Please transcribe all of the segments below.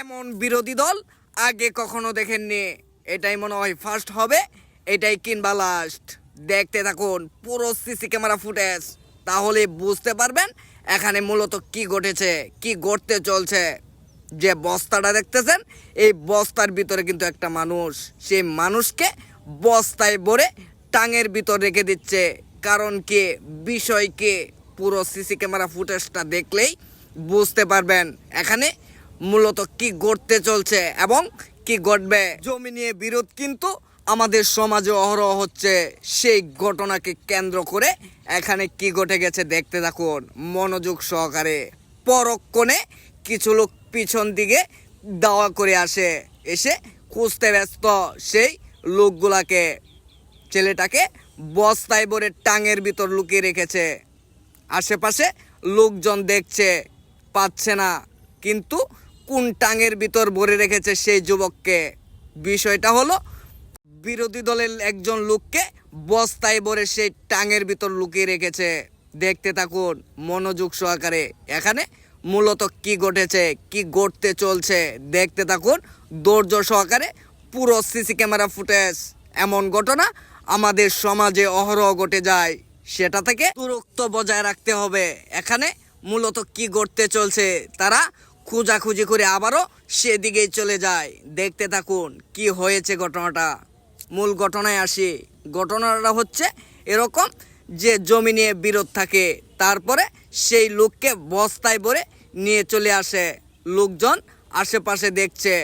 এমন বিরোধী দল আগে কখনো দেখেননি। এটাই মনে হয় ফার্স্ট হবে, এটাই কিনবা লাস্ট দেখতে থাকুন পুরো সিসি ক্যামেরা ফুটেজ তাহলে বুঝতে পারবেন এখানে মূলত কি ঘটেছে, কি ঘটতে চলছে। যে বস্তাটা দেখতেছেন, এই বস্তার ভিতরে কিন্তু একটা মানুষ, সেই মানুষকে বস্তায় ভরে টাঙের ভিতর রেখে দিচ্ছে। কারণ কি? বিষয় কি? পুরো সিসি ক্যামেরা ফুটেজটা দেখলেই বুঝতে পারবেন। এখানে মূলত কি ঘটতে চলছে এবং কি ঘটবে? জমি নিয়ে বিরোধ কিন্তু আমাদের সমাজে অহরহ হচ্ছে। সেই ঘটনাকে কেন্দ্র করে এখানে কি ঘটে গেছে দেখতে থাকুন। মনোযোগ সহকারে। পরক্ষণে কিছু লোক পিছন দিকে দাওয়া করে আসে। এসে খুঁজতে ব্যস্ত সেই লোকগুলাকে। ছেলেটাকে বস্তায় ভরে টাঙের ভিতর লুকিয়ে রেখেছে। আশেপাশে লোকজন দেখছে, পাচ্ছে না। কিন্তু কোন টাঙের ভিতর ভরে রেখেছে সেই যুবককে। বিষয়টা হলো, বিরোধী দলের একজন লোককে বস্তায় ভরে সেই টাঙের ভিতর লুকিয়ে রেখেছে। দেখতে থাকুন মনোযোগ সহকারে, এখানে মূলত কি ঘটেছে, কি ঘটতে চলছে। দেখতে থাকুন ধৈর্য সহকারে পুরো সিসি ক্যামেরা ফুটেজ। এমন ঘটনা আমাদের সমাজে অহরহ ঘটে যায়, সেটা থেকে দূরত্ব বজায় রাখতে হবে। এখানে মূলত কি ঘটতে চলছে, তারা খোঁজাখুঁজি করে আবারও সেদিকেই চলে যায়। দেখতে থাকুন কি হয়েছে ঘটনাটা। মূল ঘটনায় আসি। ঘটনাটা হচ্ছে এরকম যে জমি নিয়ে বিরোধ থাকে, তারপরে সেই লোককে বস্তায় ভরে নিয়ে চলে আসে। লোকজন আশেপাশে দেখছে।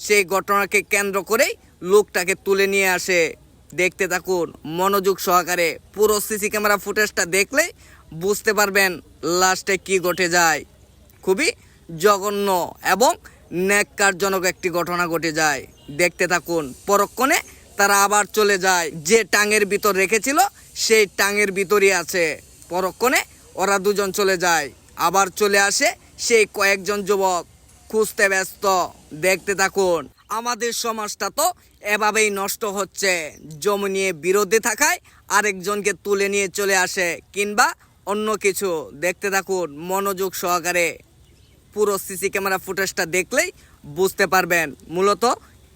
সেই ঘটনাকে কেন্দ্র করেই লোকটাকে তুলে নিয়ে আসে। দেখতে থাকুন মনোযোগ সহকারে পুরো সিসি ক্যামেরা ফুটেজটা দেখলেই বুঝতে পারবেন লাস্টে কি ঘটে যায়। খুবই জঘন্য এবং ন্যাক্কারজনক একটি ঘটনা ঘটে যায়। দেখতে থাকুন, পরক্ষণে তারা আবার চলে যায়। যে টাঙের ভিতর রেখেছিল, সেই টাঙের ভিতরই আছে। পরক্ষণে ওরা দুজন চলে যায়। আবার চলে আসে সেই কয়েকজন যুবক। খুঁজতে ব্যস্ত। দেখতে থাকুন, আমাদের সমাজটা তো এভাবেই নষ্ট হচ্ছে। জমি নিয়ে বিরোধী থাকায় আরেকজনকে তুলে নিয়ে চলে আসে, কিংবা অন্য কিছু। দেখতে থাকুন, মনোযোগ সহকারে। পুরো সিসি ক্যামেরা ফুটেজটা দেখলেই বুঝতে পারবেন মূলত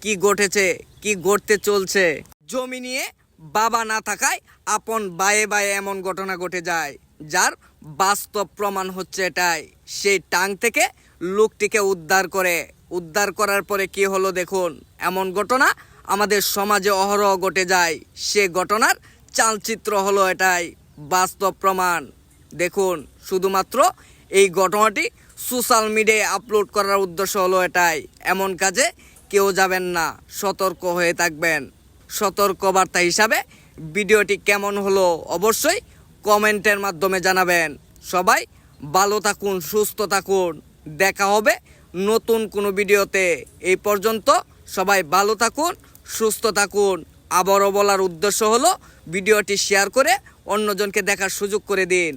কি ঘটেছে, কি ঘটতে চলছে। জমি নিয়ে বাবা না থাকায় আপন বায়ে বায়ে এমন ঘটনা ঘটে যায়, যার বাস্তব প্রমাণ হচ্ছে এটাই। সেই টাং থেকে লোকটিকে উদ্ধার করে। উদ্ধার করার পরে কি হলো দেখুন, এমন ঘটনা আমাদের সমাজে অহরহ ঘটে যায়। সে ঘটনার চালচিত্র হলো এটাই, বাস্তব প্রমাণ। দেখুন, শুধুমাত্র এই ঘটনাটি সোশ্যাল মিডিয়ায় আপলোড করার উদ্দেশ্য হলো এটাই। এমন কাজে কেউ যাবেন না, সতর্ক হয়ে থাকবেন। সতর্কবার্তা হিসাবে ভিডিওটি কেমন হলো অবশ্যই কমেন্টের মাধ্যমে জানাবেন। সবাই ভালো থাকুন, সুস্থ থাকুন। দেখা হবে নতুন কোনো ভিডিওতে। এই পর্যন্ত সবাই ভালো থাকুন, সুস্থ থাকুন। আবারও বলার উদ্দেশ্য হলো ভিডিওটি শেয়ার করে অন্যজনকে দেখার সুযোগ করে দিন।